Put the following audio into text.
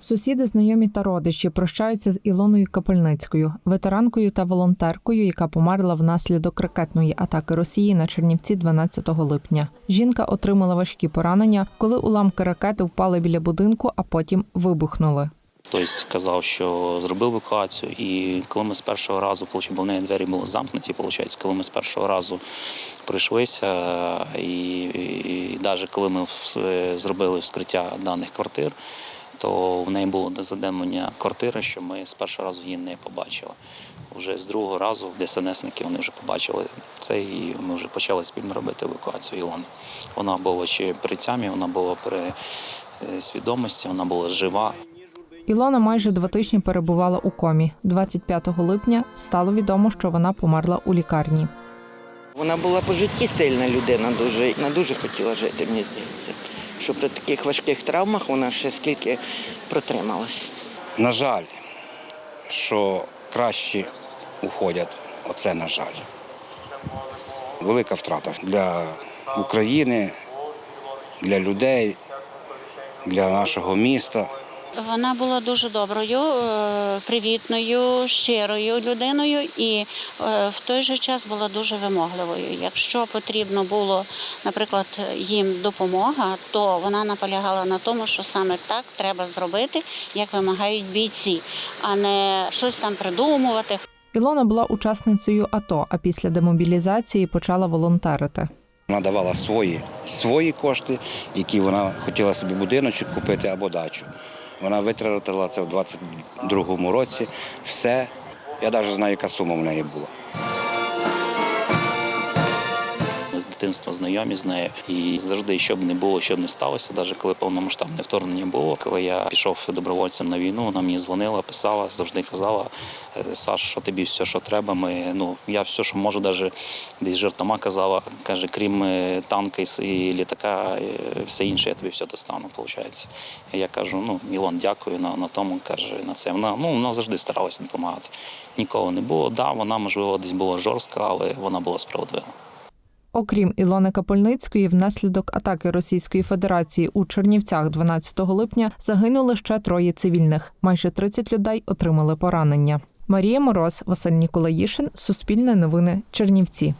Сусіди, знайомі та родичі прощаються з Ілоною Капельницькою, ветеранкою та волонтеркою, яка померла внаслідок ракетної атаки Росії на Чернівці 12 липня. Жінка отримала важкі поранення, коли уламки ракети впали біля будинку, а потім вибухнули. Хтось казав, що зробив евакуацію, і коли ми з першого разу бо в неї двері були замкнуті, виходить, коли ми з першого разу прийшлися, і, і, навіть коли ми зробили вскриття даних квартир, то в неї було задемлення квартири, що ми з першого разу її не побачили. Вже з другого разу ДСНСники вони вже побачили це, і ми вже почали спільно робити евакуацію Ілони. Вона була ще при тямі, вона була при е, свідомості, вона була жива. Ілона майже два тижні перебувала у комі. 25 липня стало відомо, що вона померла у лікарні. Вона була по житті сильна людина, дуже вона дуже хотіла жити, мені здається. Що при таких важких травмах вона ще скільки протрималась. На жаль, що кращі уходять, оце на жаль. Велика втрата для України, для людей, для нашого міста. Вона була дуже доброю, е, привітною, щирою людиною і е, в той же час була дуже вимогливою. Якщо потрібно було, наприклад, їм допомога, то вона наполягала на тому, що саме так треба зробити, як вимагають бійці, а не щось там придумувати. Ілона була учасницею АТО, а після демобілізації почала волонтерити. Вона давала свої, свої кошти, які вона хотіла собі будиночок купити або дачу. Вона витратила це в 22-му році. Все. Я навіть знаю, яка сума в неї була. Дитинства знайомі з нею. І завжди, що б не було, що б не сталося, навіть коли повномасштабне вторгнення було. Коли я пішов добровольцем на війну, вона мені дзвонила, писала, завжди казала: «Е, Саш, що тобі все, що треба. Ми ну я все, що можу, навіть десь жартома казала, каже, крім е, танка і літака, е, все інше я тобі все достану. Виходить. Я кажу: ну Ілон, дякую на, на тому. каже на це. Вона ну вона завжди старалася допомагати. Ніколи не було. Да, вона можливо десь була жорстка, але вона була справедлива. Окрім Ілони Капольницької, внаслідок атаки Російської Федерації у Чернівцях 12 липня загинули ще троє цивільних. Майже 30 людей отримали поранення. Марія Мороз, Василь Ніколаїшин, Суспільне новини, Чернівці.